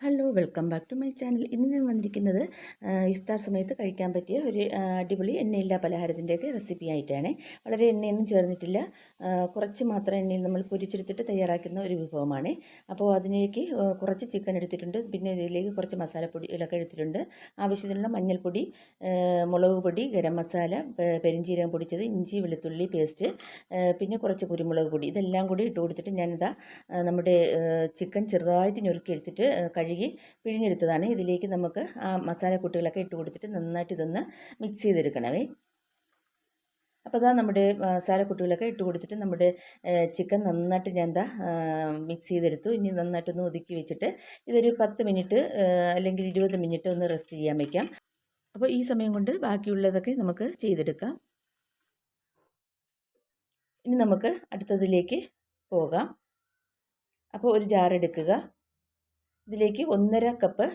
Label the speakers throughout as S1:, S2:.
S1: Hello welcome back to my channel ഇന്ന് ഞാൻ വന്നിരിക്കുന്നത് ഇഫ്താർ സമയത്ത് കഴിക്കാൻ പറ്റിയ ഒരു അടിപൊളി എണ്ണയില്ലാ പലഹാരത്തിന്റെയൊക്കെ റെസിപ്പി ആയിട്ടാണ്. വളരെ എണ്ണയൊന്നും ചേർന്നിട്ടില്ല. കുറച്ച് മാത്രം എണ്ണയിൽ നമ്മൾ പൊരിച്ചെടുത്തിട്ട് തയ്യാറാക്കുന്ന ഒരു വിഭവമാണ്. അപ്പോൾ അതിലേക്ക് കുറച്ച് ചിക്കൻ എടുത്തിട്ടുണ്ട്. പിന്നെ ഇതിലേക്ക് കുറച്ച് മസാലപ്പൊടികളൊക്കെ എടുത്തിട്ടുണ്ട്. ആവശ്യത്തിനുള്ള മഞ്ഞൾപ്പൊടി മുളക് പൊടി ഗരം മസാല പെരിഞ്ചീരകം പൊടിച്ചത് ഇഞ്ചി വെളുത്തുള്ളി പേസ്റ്റ് പിന്നെ കുറച്ച് കുരുമുളക് പൊടി. ഇതെല്ലാം കൂടി ഇട്ട് കൊടുത്തിട്ട് ഞാനിതാ നമ്മുടെ ചിക്കൻ ചെറുതായിട്ട് ഞൊരുക്കി എടുത്തിട്ട് കഴുകി പിഴിഞ്ഞെടുത്തതാണ്. ഇതിലേക്ക് നമുക്ക് ആ മസാലക്കൂട്ടുകളൊക്കെ ഇട്ട് കൊടുത്തിട്ട് നന്നായിട്ട് ഇതൊന്ന് മിക്സ് ചെയ്തെടുക്കണമേ. അപ്പോൾ അതാ നമ്മുടെ മസാലക്കൂട്ടുകളൊക്കെ ഇട്ട് കൊടുത്തിട്ട് നമ്മുടെ ചിക്കൻ നന്നായിട്ട് ഞാൻ എന്താ മിക്സ് ചെയ്തെടുത്തു. ഇനി നന്നായിട്ടൊന്ന് ഒതുക്കി വെച്ചിട്ട് ഇതൊരു പത്ത് മിനിറ്റ് അല്ലെങ്കിൽ ഇരുപത് മിനിറ്റ് ഒന്ന് റെസ്റ്റ് ചെയ്യാൻ വയ്ക്കാം അപ്പോൾ ഈ സമയം കൊണ്ട് ബാക്കിയുള്ളതൊക്കെ നമുക്ക് ചെയ്തെടുക്കാം. ഇനി നമുക്ക് അടുത്തതിലേക്ക് പോകാം. അപ്പോൾ ഒരു ജാർ എടുക്കുക. ഇതിലേക്ക് ഒന്നര കപ്പ്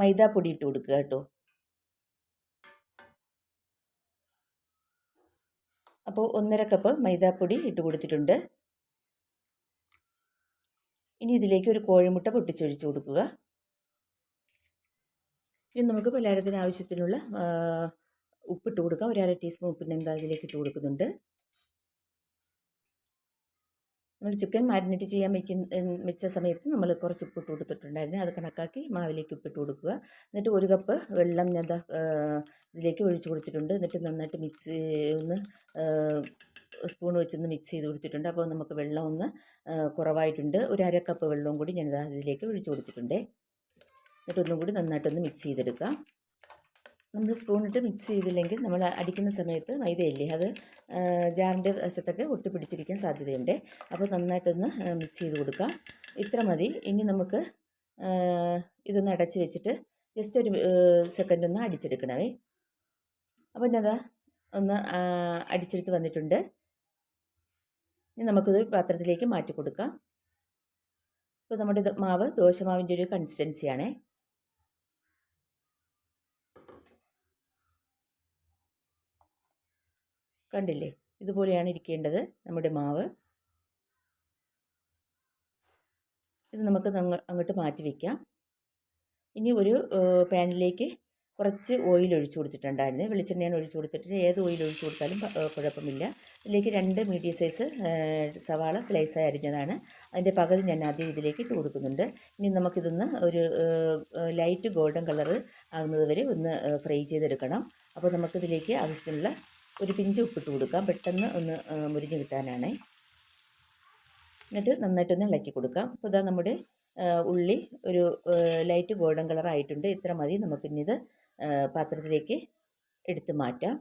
S1: മൈദാപ്പൊടി ഇട്ട് കൊടുക്കുക കേട്ടോ. അപ്പോൾ ഒന്നര കപ്പ് മൈദാപ്പൊടി ഇട്ട് കൊടുത്തിട്ടുണ്ട്. ഇനി ഇതിലേക്ക് ഒരു കോഴിമുട്ട പൊട്ടിച്ചൊഴിച്ച് കൊടുക്കുക. ഇനി നമുക്ക് പലഹാരത്തിന് ആവശ്യത്തിനുള്ള ഉപ്പിട്ട് കൊടുക്കാം. ഒരു അര ടീസ്പൂൺ ഉപ്പിന്റെ എന്താ ഇതിലേക്ക് ഇട്ട് കൊടുക്കുന്നുണ്ട്. നമ്മൾ ചിക്കൻ മാരിനേറ്റ് ചെയ്യാൻ വെക്കുന്ന വെച്ച സമയത്ത് നമ്മൾ കുറച്ച് ഉപ്പിട്ട് കൊടുത്തിട്ടുണ്ടായിരുന്നു. അത് കണക്കാക്കി മാവിലേക്ക് ഉപ്പിട്ട് കൊടുക്കുക. എന്നിട്ട് ഒരു കപ്പ് വെള്ളം ഞാൻ ഇതിലേക്ക് ഒഴിച്ച് കൊടുത്തിട്ടുണ്ട്. എന്നിട്ട് നന്നായിട്ട് മിക്സ് ഒന്ന് സ്പൂൺ വെച്ചൊന്ന് മിക്സ് ചെയ്ത് കൊടുത്തിട്ടുണ്ട്. അപ്പോൾ നമുക്ക് വെള്ളം ഒന്ന് കുറവായിട്ടുണ്ട്. ഒരു അര കപ്പ് വെള്ളവും കൂടി ഞാൻ ഇതാ ഇതിലേക്ക് ഒഴിച്ച് കൊടുത്തിട്ടുണ്ട്. എന്നിട്ടൊന്നും കൂടി നന്നായിട്ടൊന്ന് മിക്സ് ചെയ്തെടുക്കാം. നമ്മൾ സ്പൂണിട്ട് മിക്സ് ചെയ്തില്ലെങ്കിൽ നമ്മൾ അടിക്കുന്ന സമയത്ത് മൈദയില്ലേ അത് ജാറിന്റെ വശത്തൊക്കെ ഒട്ടിപ്പിടിച്ചിരിക്കാൻ സാധ്യതയുണ്ട്. അപ്പോൾ നന്നായിട്ടൊന്ന് മിക്സ് ചെയ്ത് കൊടുക്കാം ഇത്ര മതി. ഇനി നമുക്ക് ഇതൊന്ന് അടച്ച് വെച്ചിട്ട് ജസ്റ്റ് ഒരു സെക്കൻഡ് ഒന്ന് അടിച്ചെടുക്കണമേ അപ്പോൾ ഞാനതാ ഒന്ന് അടിച്ചെടുത്ത് വന്നിട്ടുണ്ട്. ഇനി നമുക്കിത് പാത്രത്തിലേക്ക് മാറ്റി കൊടുക്കാം. ഇപ്പോൾ നമ്മുടെ മാവ് ദോശമാവിന്റെ ഒരു കൺസിസ്റ്റൻസിയാണേ കണ്ടില്ലേ? ഇതുപോലെയാണ് ഇരിക്കേണ്ടത് നമ്മുടെ മാവ്. ഇത് നമുക്ക് അങ്ങോട്ട് മാറ്റി വയ്ക്കാം ഇനി ഒരു പാനിലേക്ക് കുറച്ച് ഓയിൽ ഒഴിച്ചു കൊടുത്തിട്ടുണ്ടായിരുന്നു. വെളിച്ചെണ്ണയാണ് ഒഴിച്ചു കൊടുത്തിട്ട് ഏത് ഓയിൽ ഒഴിച്ചു കൊടുത്താലും കുഴപ്പമില്ല. ഇതിലേക്ക് രണ്ട് മീഡിയം സൈസ് സവാള സ്ലൈസായി അരിഞ്ഞതാണ്. അതിന്റെ പകുതി ഞാൻ ആദ്യം ഇതിലേക്ക് ഇട്ട് കൊടുക്കുന്നുണ്ട്. ഇനി നമുക്കിതൊന്ന് ഒരു ലൈറ്റ് ഗോൾഡൻ കളർ ആകുന്നത് വരെ ഒന്ന് ഫ്രൈ ചെയ്തെടുക്കണം. അപ്പോൾ നമുക്കിതിലേക്ക് ആവശ്യത്തിനുള്ള ഒരു പിഞ്ച് ഉപ്പിട്ട് കൊടുക്കാം പെട്ടെന്ന് ഒന്ന് മുരിഞ്ഞ് കിട്ടാനാണ്. എന്നിട്ട് നന്നായിട്ടൊന്ന് ഇളക്കി കൊടുക്കാം അപ്പോൾ ഇതാ നമ്മുടെ ഉള്ളി ഒരു ലൈറ്റ് ഗോൾഡൻ കളർ ആയിട്ടുണ്ട്. ഇത്ര മതി. നമുക്കിനി ഇത് പാത്രത്തിലേക്ക് എടുത്ത് മാറ്റാം.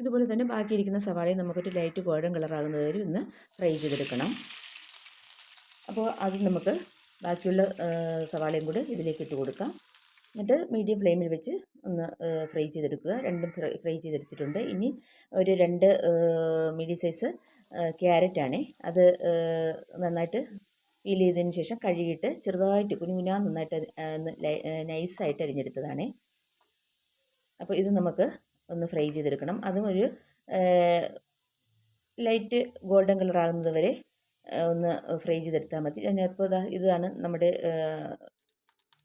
S1: ഇതുപോലെ തന്നെ ബാക്കിയിരിക്കുന്ന സവാളയും നമുക്കൊരു ലൈറ്റ് ഗോൾഡൻ കളർ ആകുന്നത് വരെ ഒന്ന് ഫ്രൈ ചെയ്തെടുക്കണം. അപ്പോൾ അത് നമുക്ക് ബാക്കിയുള്ള സവാളയും കൂടെ ഇതിലേക്ക് ഇട്ട് കൊടുക്കാം. എന്നിട്ട് മീഡിയം ഫ്ലെയിമിൽ വെച്ച് ഒന്ന് ഫ്രൈ ചെയ്തെടുക്കുക. രണ്ടും ഫ്രൈ ചെയ്തെടുത്തിട്ടുണ്ട്. ഇനി ഒരു രണ്ട് മീഡിയം സൈസ് ക്യാരറ്റാണ് അത് നന്നായിട്ട് പീൽ ചെയ്തതിന് ശേഷം കഴുകിയിട്ട് ചെറുതായിട്ട് കുനുകുനാ നന്നായിട്ട് നൈസായിട്ട് അരിഞ്ഞെടുത്തതാണേ. അപ്പോൾ ഇത് നമുക്ക് ഒന്ന് ഫ്രൈ ചെയ്തെടുക്കണം. അതും ഒരു ലൈറ്റ് ഗോൾഡൻ കളർ ആകുന്നത് വരെ ഒന്ന് ഫ്രൈ ചെയ്തെടുത്താൽ മതി. ഞാനിപ്പോൾ ഇതാണ് നമ്മുടെ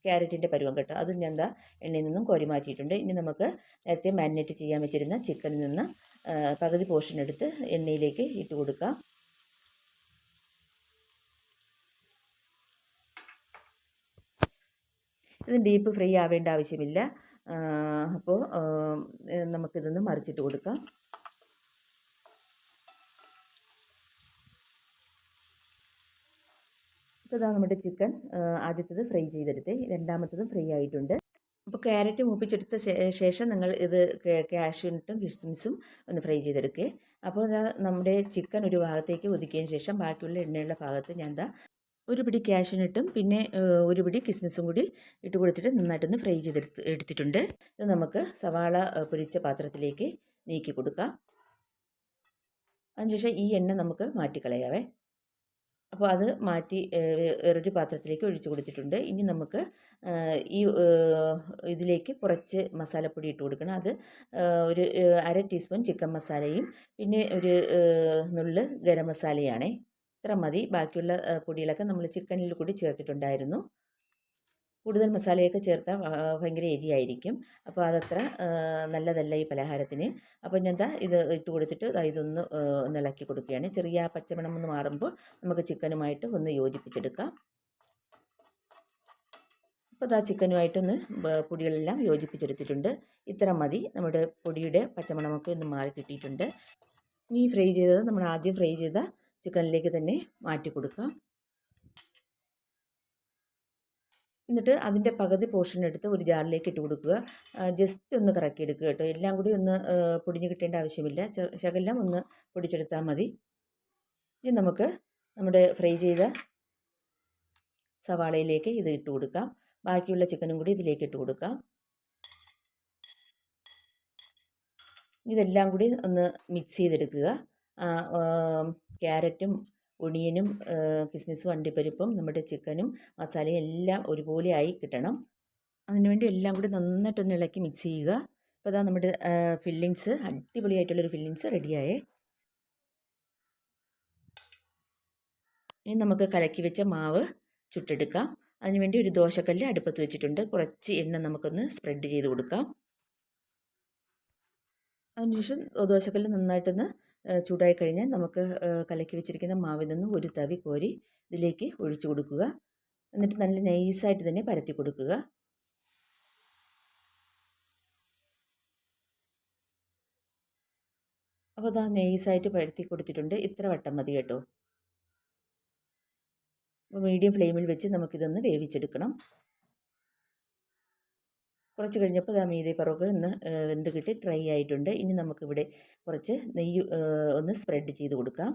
S1: ക്യാരറ്റിന്റെ പരുവം കേട്ടോ. അതും ഞാൻ എന്താ എണ്ണയിൽ നിന്നും കോരി മാറ്റിയിട്ടുണ്ട്. ഇനി നമുക്ക് നേരത്തെ മാരിനേറ്റ് ചെയ്യാൻ വെച്ചിരുന്ന ചിക്കനിൽ നിന്ന് പകുതി പോർഷൻ എടുത്ത് എണ്ണയിലേക്ക് ഇട്ട് കൊടുക്കാം. ഇത് ഡീപ്പ് ഫ്രൈ ആവേണ്ട ആവശ്യമില്ല. അപ്പോൾ നമുക്കിതൊന്ന് മറിച്ചിട്ട് കൊടുക്കാം. ഇപ്പോൾ ഇതാ നമ്മുടെ ചിക്കൻ. ആദ്യത്തേത് ഫ്രൈ ചെയ്തെടുത്ത്. രണ്ടാമത്തതും ഫ്രൈ ആയിട്ടുണ്ട്. അപ്പോൾ ക്യാരറ്റ് മൂപ്പിച്ചെടുത്ത ശേഷം നിങ്ങൾ ഇത് കാഷ്യൂനട്ടും കിസ്മിസും ഒന്ന് ഫ്രൈ ചെയ്തെടുക്കുക അപ്പോൾ നമ്മുടെ ചിക്കൻ ഒരു ഭാഗത്തേക്ക് ഒതുക്കിയതിന് ശേഷം ബാക്കിയുള്ള എണ്ണയുള്ള ഭാഗത്ത് ഞാൻ എന്താ ഒരു പിടി കാഷ്യൂനട്ടും പിന്നെ ഒരു പിടി കിസ്മിസും കൂടി ഇട്ട് കൊടുത്തിട്ട് നന്നായിട്ടൊന്ന് ഫ്രൈ ചെയ്തെടുത്ത് എടുത്തിട്ടുണ്ട്. ഇത് നമുക്ക് സവാള പൊരിച്ച പാത്രത്തിലേക്ക് നീക്കി കൊടുക്കാം. അതിനുശേഷം ഈ എണ്ണ നമുക്ക് മാറ്റിക്കളയാവേ. അപ്പോൾ അത് മാറ്റി വേറൊരു പാത്രത്തിലേക്ക് ഒഴിച്ചു കൊടുത്തിട്ടുണ്ട്. ഇനി നമുക്ക് ഈ ഇതിലേക്ക് കുറച്ച് മസാലപ്പൊടി ഇട്ട് കൊടുക്കണം. അത് ഒരു അര ടീസ്പൂൺ ചിക്കൻ മസാലയും പിന്നെ ഒരു നുള്ള് ഗരം മസാലയാണേ. ഇത്ര മതി. ബാക്കിയുള്ള പൊടികളൊക്കെ നമ്മൾ ചിക്കനിൽ കൂടി ചേർത്തിട്ടുണ്ടായിരുന്നു. കൂടുതൽ മസാലയൊക്കെ ചേർത്താൽ ഭയങ്കര എരിയായിരിക്കും. അപ്പോൾ അതത്ര നല്ലതല്ല ഈ പലഹാരത്തിന്. അപ്പോൾ ഞാൻ എന്താ ഇത് ഇട്ട് കൊടുത്തിട്ട് ഇതൊന്ന് ഒന്ന് ഇളക്കി കൊടുക്കുകയാണ്. ചെറിയ പച്ചമണം ഒന്ന് മാറുമ്പോൾ നമുക്ക് ചിക്കനുമായിട്ട് ഒന്ന് യോജിപ്പിച്ചെടുക്കാം. അപ്പോൾ ഇതാ ചിക്കനുമായിട്ടൊന്ന് പൊടികളെല്ലാം യോജിപ്പിച്ചെടുത്തിട്ടുണ്ട്. ഇത്ര മതി. നമ്മുടെ പൊടിയുടെ പച്ചമണമൊക്കെ ഒന്ന് മാറി കിട്ടിയിട്ടുണ്ട്. ഈ ഫ്രൈ ചെയ്തത് നമ്മൾ ആദ്യം ഫ്രൈ ചെയ്ത ചിക്കനിലേക്ക് തന്നെ മാറ്റി കൊടുക്കാം. എന്നിട്ട് അതിന്റെ പകുതി പോർഷൻ എടുത്ത് ഒരു ജാറിലേക്ക് ഇട്ട് കൊടുക്കുക. ജസ്റ്റ് ഒന്ന് കറക്കി എടുക്കുക കേട്ടോ. എല്ലാം കൂടി ഒന്ന് പൊടിഞ്ഞ് കിട്ടേണ്ട ആവശ്യമില്ല. ശകലം ഒന്ന് പൊടിച്ചെടുത്താൽ മതി. ഇനി നമുക്ക് നമ്മുടെ ഫ്രൈ ചെയ്ത സവാളയിലേക്ക് ഇത് ഇട്ട് കൊടുക്കാം. ബാക്കിയുള്ള ചിക്കനും കൂടി ഇതിലേക്ക് ഇട്ട് കൊടുക്കാം. ഇതെല്ലാം കൂടി ഒന്ന് മിക്സ് ചെയ്തെടുക്കുക. ക്യാരറ്റും ഒണിയനും കിസ്മിസും അണ്ടിപ്പരിപ്പും നമ്മുടെ ചിക്കനും മസാലയും എല്ലാം ഒരുപോലെ ആയി കിട്ടണം അതിനുവേണ്ടി എല്ലാം കൂടി നന്നായിട്ടൊന്ന് ഇളക്കി മിക്സ് ചെയ്യുക. അപ്പോൾ അതാ നമ്മുടെ ഫില്ലിങ്സ് അടിപൊളിയായിട്ടുള്ളൊരു ഫില്ലിങ്സ് റെഡിയായേ. ഇനി നമുക്ക് കലക്കി വെച്ച മാവ് ചുട്ടെടുക്കാം. അതിനുവേണ്ടി ഒരു ദോശക്കല്ല് അടുപ്പത്ത് വെച്ചിട്ടുണ്ട്. കുറച്ച് എണ്ണ നമുക്കൊന്ന് സ്പ്രെഡ് ചെയ്ത് കൊടുക്കാം. അതിനുശേഷം ദോശക്കല്ല് നന്നായിട്ടൊന്ന് ചൂടായി കഴിഞ്ഞാൽ നമുക്ക് കലക്കി വെച്ചിരിക്കുന്ന മാവിൽ നിന്ന് ഒരു തവി കോരി ഇതിലേക്ക് ഒഴിച്ചു കൊടുക്കുക. എന്നിട്ട് നല്ല നൈസായിട്ട് തന്നെ പരത്തി കൊടുക്കുക. അപ്പോൾ അതാ നൈസായിട്ട് പരത്തി കൊടുത്തിട്ടുണ്ട്. ഇത്ര വട്ടം മതി കേട്ടോ. മീഡിയം ഫ്ലെയിമിൽ വെച്ച് നമുക്കിതൊന്ന് വേവിച്ചെടുക്കണം. കുറച്ച് കഴിഞ്ഞപ്പോൾ ആ മീതെ പറവൊക്കെ ഒന്ന് വെന്ത് കിട്ടി ഡ്രൈ ആയിട്ടുണ്ട്. ഇനി നമുക്കിവിടെ കുറച്ച് നെയ്യ് ഒന്ന് സ്പ്രെഡ് ചെയ്ത് കൊടുക്കാം.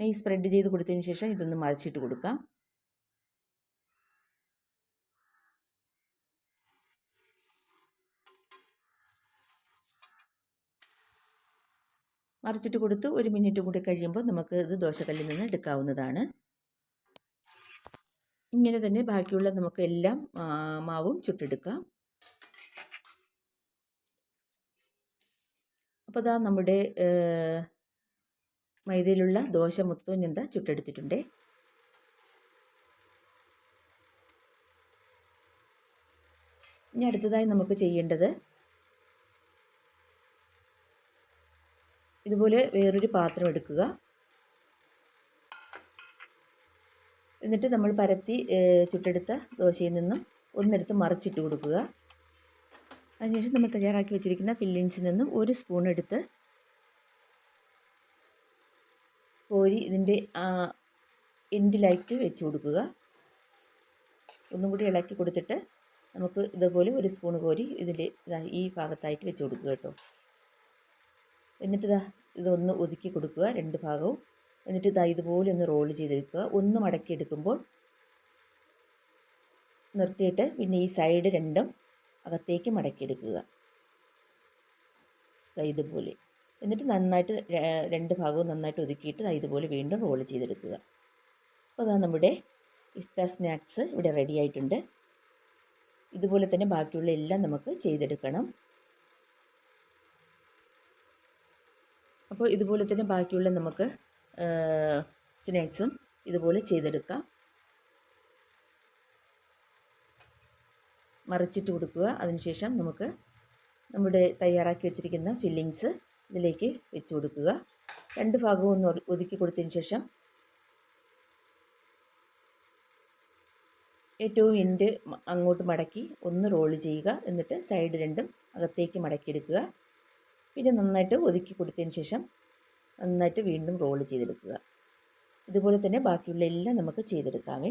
S1: നെയ്യ് സ്പ്രെഡ് ചെയ്ത് കൊടുത്തതിന് ശേഷം ഇതൊന്ന് മറിച്ചിട്ട് കൊടുക്കാം. മറിച്ചിട്ട് കൊടുത്ത് ഒരു മിനിറ്റ് കൂടി കഴിയുമ്പോൾ നമുക്ക് ഇത് ദോശക്കല്ലിൽ നിന്ന് എടുക്കാവുന്നതാണ്. ഇങ്ങനെ തന്നെ ബാക്കിയുള്ള നമുക്ക് എല്ലാം മാവും ചുട്ടെടുക്കാം. അപ്പോൾ അതാ നമ്മുടെ മൈദയിലുള്ള ദോശ മൊത്തവും എന്താ ചുട്ടെടുത്തിട്ടുണ്ട്. ഇനി അടുത്തതായി നമുക്ക് ചെയ്യേണ്ടത് ഇതുപോലെ വേറൊരു പാത്രം എടുക്കുക. എന്നിട്ട് നമ്മൾ പരത്തി ചുട്ടെടുത്ത ദോശയിൽ നിന്നും ഒന്നെടുത്ത് മറിച്ചിട്ട് കൊടുക്കുക. അതിനുശേഷം നമ്മൾ തയ്യാറാക്കി വെച്ചിരിക്കുന്ന ഫില്ലിങ്സിൽ നിന്നും ഒരു സ്പൂൺ എടുത്ത് കോരി ഇതിന്റെ എൻഡിലായിട്ട് വെച്ച് കൊടുക്കുക. ഒന്നും കൂടി ഇളക്കി കൊടുത്തിട്ട് നമുക്ക് ഇതുപോലെ ഒരു സ്പൂൺ കോരി ഇതിൽ ഈ ഭാഗത്തായിട്ട് വെച്ച് കൊടുക്കുക കേട്ടോ. എന്നിട്ട് ഇതാ ഇതൊന്ന് ഒതുക്കി കൊടുക്കുക രണ്ട് ഭാഗവും. എന്നിട്ട് ഇതാ ഇതുപോലെ ഒന്ന് റോൾ ചെയ്തെടുക്കുക. ഒന്ന് മടക്കി എടുക്കുമ്പോൾ നിർത്തിയിട്ട് പിന്നെ ഈ സൈഡ് രണ്ടും അകത്തേക്ക് മടക്കിയെടുക്കുക. ഇതുപോലെ. എന്നിട്ട് നന്നായിട്ട് രണ്ട് ഭാഗവും നന്നായിട്ട് ഒതുക്കിയിട്ട് ഇതുപോലെ വീണ്ടും റോൾ ചെയ്തെടുക്കുക. അപ്പോൾ അതാ നമ്മുടെ ഇഫ്താർ സ്നാക്സ് ഇവിടെ റെഡി ആയിട്ടുണ്ട്. ഇതുപോലെ തന്നെ ബാക്കിയുള്ള എല്ലാം നമുക്ക് ചെയ്തെടുക്കണം. അപ്പോൾ ഇതുപോലെ തന്നെ ബാക്കിയുള്ള നമുക്ക് സ്നാക്സും ഇതുപോലെ ചെയ്തെടുക്കാം. മറിച്ചിട്ട് കൊടുക്കുക. അതിനുശേഷം നമുക്ക് നമ്മുടെ തയ്യാറാക്കി വെച്ചിരിക്കുന്ന ഫില്ലിങ്സ് ഇതിലേക്ക് വെച്ച് കൊടുക്കുക. രണ്ട് ഭാഗവും ഒന്ന് ഒതുക്കി കൊടുത്തതിന് ശേഷം ഏറ്റവും എൻഡ് അങ്ങോട്ട് മടക്കി ഒന്ന് റോൾ ചെയ്യുക. എന്നിട്ട് സൈഡ് രണ്ടും അകത്തേക്ക് മടക്കിയെടുക്കുക. പിന്നെ നന്നായിട്ട് ഒതുക്കി കൊടുത്തതിന് ശേഷം നന്നായിട്ട് വീണ്ടും റോൾ ചെയ്തെടുക്കുക. ഇതുപോലെ തന്നെ ബാക്കിയുള്ള എല്ലാം നമുക്ക് ചെയ്തെടുക്കാമേ.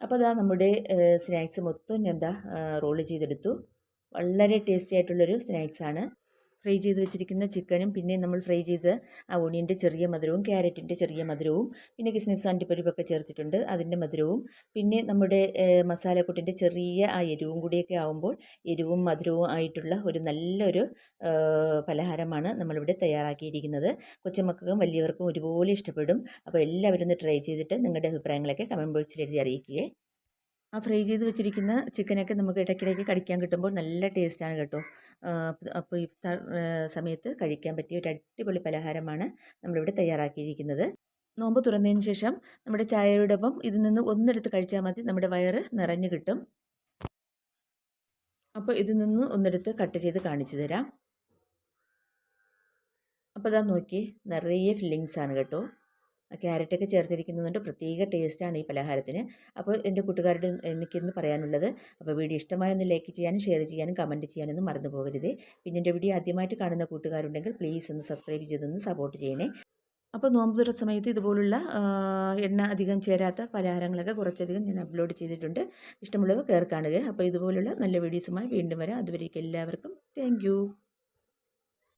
S1: അപ്പോൾ അതാ നമ്മുടെ സ്നാക്സ് മൊത്തം ഞാൻ എന്താ റോൾ ചെയ്തെടുത്തു. വളരെ ടേസ്റ്റി ആയിട്ടുള്ളൊരു സ്നാക്സാണ്. ഫ്രൈ ചെയ്ത് വെച്ചിരിക്കുന്ന ചിക്കനും പിന്നെ നമ്മൾ ഫ്രൈ ചെയ്ത് ആ ഓണിയന്റെ ചെറിയ മധുരവും ക്യാരറ്റിന്റെ ചെറിയ മധുരവും പിന്നെ കിസ്മിസ് അണ്ടിപ്പരിപ്പൊക്കെ ചേർത്തിട്ടുണ്ട് അതിന്റെ മധുരവും. പിന്നെ നമ്മുടെ മസാലക്കൂട്ടിന്റെ ചെറിയ ആ എരിവും കൂടിയൊക്കെ ആകുമ്പോൾ എരിവും മധുരവും ആയിട്ടുള്ള ഒരു നല്ലൊരു പലഹാരമാണ് നമ്മളിവിടെ തയ്യാറാക്കിയിരിക്കുന്നത്. കൊച്ചുമക്കൾക്കും വലിയവർക്കും ഒരുപോലെ ഇഷ്ടപ്പെടും. അപ്പോൾ എല്ലാവരും ഒന്ന് ട്രൈ ചെയ്തിട്ട് നിങ്ങളുടെ അഭിപ്രായങ്ങളൊക്കെ കമന്റ് ബോക്സിൽ എഴുതി അറിയിക്കുകയെ. ആ ഫ്രൈ ചെയ്ത് വെച്ചിരിക്കുന്ന ചിക്കനൊക്കെ നമുക്ക് ഇടയ്ക്കിടയ്ക്ക് കടിക്കാൻ കിട്ടുമ്പോൾ നല്ല ടേസ്റ്റാണ് കേട്ടോ. അപ്പോൾ ഇഫ്താർ സമയത്ത് കഴിക്കാൻ പറ്റിയ ഒരു അടിപൊളി പലഹാരമാണ് നമ്മളിവിടെ തയ്യാറാക്കിയിരിക്കുന്നത്. നോമ്പ് തുറന്നതിന് ശേഷം നമ്മുടെ ചായയോടൊപ്പം ഇതിൽ നിന്ന് ഒന്നെടുത്ത് കഴിച്ചാൽ മതി. നമ്മുടെ വയറ് നിറഞ്ഞു കിട്ടും. അപ്പോൾ ഇതിൽ നിന്ന് ഒന്നെടുത്ത് കട്ട് ചെയ്ത് കാണിച്ചു തരാം. അപ്പോൾ അതാ നോക്കി നിറയെ ഫില്ലിങ്സാണ് കേട്ടോ. ക്യാരറ്റൊക്കെ ചേർത്തിരിക്കുന്നതുകൊണ്ട് പ്രത്യേക ടേസ്റ്റാണ് ഈ പലഹാരത്തിന്. അപ്പോൾ എന്റെ കൂട്ടുകാരുടെ എനിക്കിന്ന് പറയാനുള്ളത് അപ്പോൾ വീഡിയോ ഇഷ്ടമായൊന്ന് ലൈക്ക് ചെയ്യാനും ഷെയർ ചെയ്യാനും കമന്റ് ചെയ്യാനൊന്നും മറന്നു പോകരുത്. പിന്നെ എന്റെ വീഡിയോ ആദ്യമായിട്ട് കാണുന്ന കൂട്ടുകാരുണ്ടെങ്കിൽ പ്ലീസ് ഒന്ന് സബ്സ്ക്രൈബ് ചെയ്തൊന്ന് സപ്പോർട്ട് ചെയ്യണേ. അപ്പോൾ നോമ്പ് തുറ സമയത്ത് ഇതുപോലുള്ള എണ്ണ അധികം ചേരാത്ത പലഹാരങ്ങളൊക്കെ കുറച്ചധികം ഞാൻ അപ്ലോഡ് ചെയ്തിട്ടുണ്ട്. ഇഷ്ടമുള്ളവർ കയറി കാണുക. അപ്പോൾ ഇതുപോലുള്ള നല്ല വീഡിയോസുമായി വീണ്ടും വരാം. അതുവരേക്കും എല്ലാവർക്കും താങ്ക്